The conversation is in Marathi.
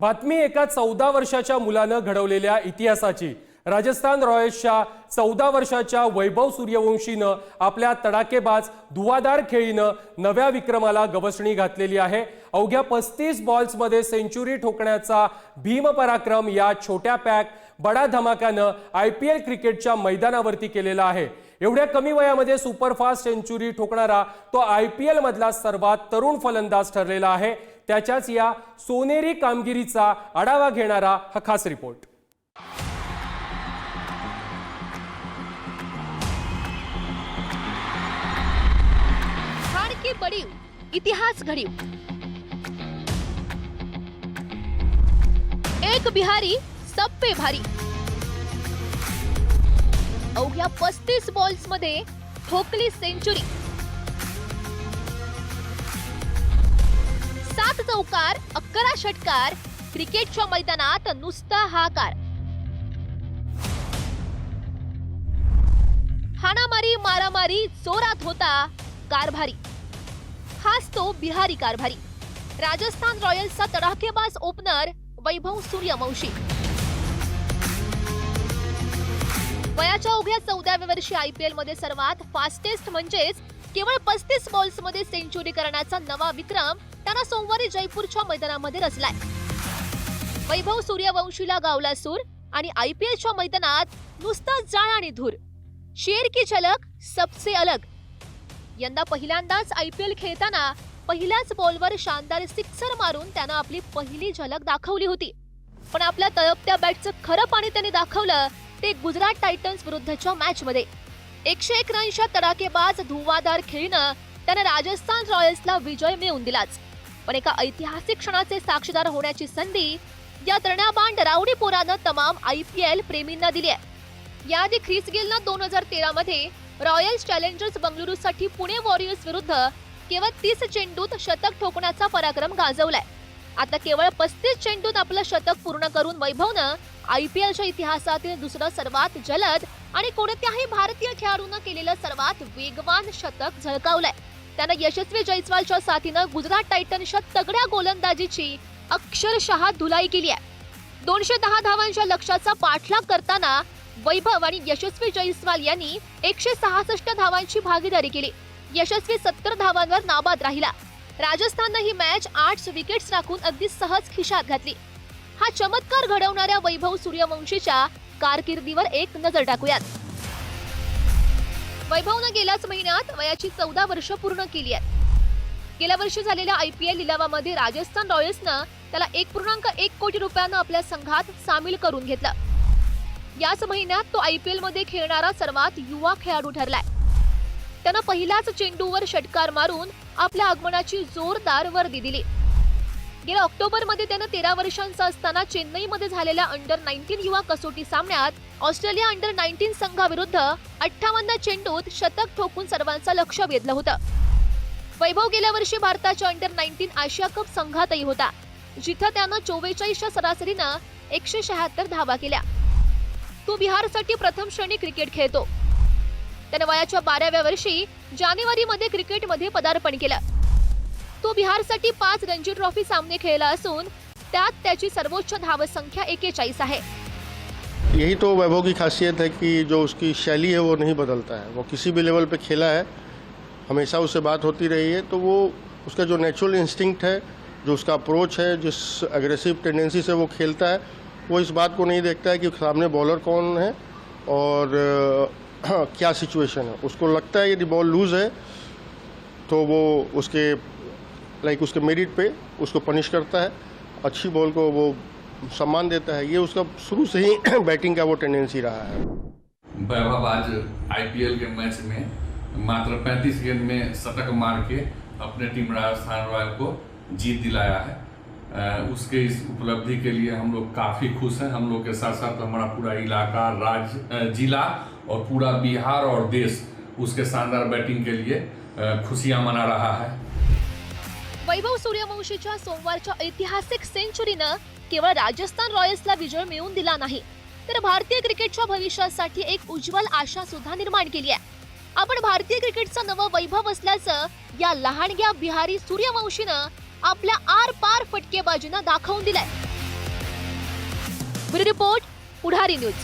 बातमी एका चौदा वर्षाच्या मुलानं घडवलेल्या इतिहासाची. राजस्थान रॉयल्सच्या चौदा वर्षाच्या वैभव सूर्यवंशीनं आपल्या तडाकेबाज धुवादार खेळीनं नव्या विक्रमाला गवसणी घातलेली आहे. अवघ्या पस्तीस बॉल्समध्ये सेंचुरी ठोकण्याचा भीमपराक्रम या छोट्या पॅक बडा धमाक्यानं आय पी एल क्रिकेटच्या मैदानावरती केलेला आहे. एवढ्या कमी वयामध्ये सुपरफास्ट सेंचुरी ठोकणारा तो आय पी एलमधला सर्वात तरुण फलंदाज ठरलेला आहे. त्याच्याच या सोनेरी कामगिरीचा आढावा घेणारा हा खास रिपोर्ट. की बडीव इतिहास घडीव एक बिहारी सब पे भारी। अवघ्या पस्तीस बॉल्समध्ये ठोकली सेंचुरी सात चौकार अकरा षटकार क्रिकेटच्या मैदानात नुसता हाकार हाणामारी मारामारी जोरात होता कारभारी. हाच तो बिहारी कारभारी. राजस्थान रॉयल्सचा तडाखेबाज ओपनर वैभव सूर्यवंशी. वयाच्या उभ्या चौदाव्या वर्षी आय पी एलमध्ये सर्वात फास्टेस्ट म्हणजेच केवळ पस्तीस बॉल्समध्ये सेंचुरी करण्याचा नवा विक्रम त्यांना सोमवारी जयपूरच्या मैदानामध्ये रचलाय. वैभव सूर्यवंशीला गावला सूर आणि आय पी एलच्या मैदानात नुसतं जाळ आणि धूर. शेर की झलक सबसे अलग. यंदा पहिल्यांदाच आय पी एल खेळताना पहिल्याच बॉलवर शानदार सिक्सर मारून त्यानं आपली पहिली झलक दाखवली होती. पण आपल्या तळपत्या बॅटचं खरं पाणी त्याने दाखवलं ते गुजरात टायटन्स विरुद्धच्या मॅच मध्ये एकशे एक रनच्या तडाकेबाज धुवाधार खेळीनं त्यानं राजस्थान रॉयल्सला विजय मिळवून दिलाच. पण एका ऐतिहासिक क्षणाचे साक्षीदार होण्याची संधी या तरुणाबांड राऊडी पोरानं तमाम आय पी एल प्रेमींना दिली आहे. याआधी ख्रिस गेलनं दोन हजार तेरा मध्ये रॉयल्स चॅलेंजर्स बंगळुरूसाठी पुणे वॉरियर्स विरुद्ध केवळ तीस चेंडूत शतक ठोकण्याचा पराक्रम गाजवलाय. आता केवळ पस्तीस चेंडूत आपलं शतक पूर्ण करून वैभवनं आय पी एलच्या इतिहासातील दुसरं सर्वात जलद आणि कोणत्याही भारतीय खेळाडूनं केलेलं सर्वात वेगवान शतक झळकावलंय. त्यानं यशस्वी जयस्वालच्या साथीनं गुजरात टायटन्सच्या तगड्या गोलंदाजीची अक्षरशः धुलाई केली आहे. दोनशे दहा धावांच्या लक्ष्याचा पाठलाग करताना वैभव आणि यशस्वी जयस्वाल यांनी एकशे सहासष्ट धावांची भागीदारी केली. यशस्वी सत्तर धावांवर नाबाद राहिला. राजस्थाननं ही मॅच आठ विकेट्स राखून अगदी सहज खिशात घातली. हा चमत्कार घडवणाऱ्या वैभव सूर्यवंशीच्या कारकिर्दीवर एक नजर टाकूयात. वैभवनं गेल्याच महिन्यात वयाची चौदा वर्ष पूर्ण केली आहेत. गेल्या वर्षी झालेल्या आय पी एल लिलावामध्ये राजस्थान रॉयल्सनं त्याला एक पूर्णांक एक कोटी रुपयानं आपल्या संघात सामील करून घेतलं. याच महिन्यात तो आय पी एलमध्ये खेळणारा सर्वात युवा खेळाडू ठरलाय. त्यानं पहिल्याच चेंडूवर षटकार मारून आपल्या आगमनाची जोरदार वर्दी दिली. गेल्या ऑक्टोबरमध्ये त्यानं तेरा वर्षांचा असताना चेन्नईमध्ये झालेल्या अंडर नाईन्टीन युवा कसोटी सामन्यात ऑस्ट्रेलिया अंडर नाईन्टीन संघाविरुद्ध अठ्ठावन्न चेंडूत शतक ठोकून सर्वांचं लक्ष वेधलं होतं. वैभव गेल्या वर्षी भारताच्या अंडर नाईन्टीन आशिया कप संघातही होता जिथं त्यानं चोवेचाळीसच्या सरासरीनं एकशे शहात्तर धावा केल्या. तो बिहारसाठी प्रथम श्रेणी क्रिकेट खेळतो. त्यानं वयाच्या बाराव्या वर्षी जानेवारीमध्ये क्रिकेटमध्ये पदार्पण केलं. तो बिहारसाठी पाच रणजी ट्रॉफी सामने खेळला असून त्यात त्याची सर्वोच्च धावसंख्या एकेचाळीस आहे. यही तो वैभव की खासियत है कि जो उसकी शैली है वो नहीं बदलता है। वो किसी भी लेवल पे खेला है, हमेशा उससे बात होती रही है तो वो उसका जो नेचुरल इंस्टिंक्ट है, जो उसका अप्रोच है, जिस अग्रेसिव टेंडेंसी से वो खेलता है, वो इस बात को नहीं देखता है कि सामने बॉलर कौन है और, क्या सिचुएशन है। उसको लगता है यदि बॉल लूज है तो वो उसके लाइक उसके मेरिट पे, उसको पनिश करता है। अच्छी बॉल को वो सम्मान देता है। ये उसका शुरू से ही बैटिंग का वो टेंडेंसी रहा है। वैभव आज आईपीएल के मैच में मात्र 35 गेंद में शतक मार के अपने टीम राजस्थान रॉयल को जीत दिलाया है। उसके इस उपलब्धि के लिए हम लोग काफ़ी खुश हैं। हम लोग के साथ साथ हमारा पूरा इलाका राज्य जिला और पूरा बिहार और देश उसके शानदार बैटिंग के लिए खुशियाँ मना रहा है। वैभव सूर्यवंशीच्या सोमवारच्या ऐतिहासिक सेंचुरीनं केवळ राजस्थान रॉयल्सला विजय मिळवून दिला नाही तर भारतीय क्रिकेटच्या भविष्यासाठी एक उज्ज्वल आशा सुद्धा निर्माण केली आहे. आपण भारतीय क्रिकेटचं नवं वैभव असल्याचं या लहानग्या बिहारी सूर्यवंशीनं आपल्या आर पार फटकेबाजीनं दाखवून दिलाय. Report Pudhari news.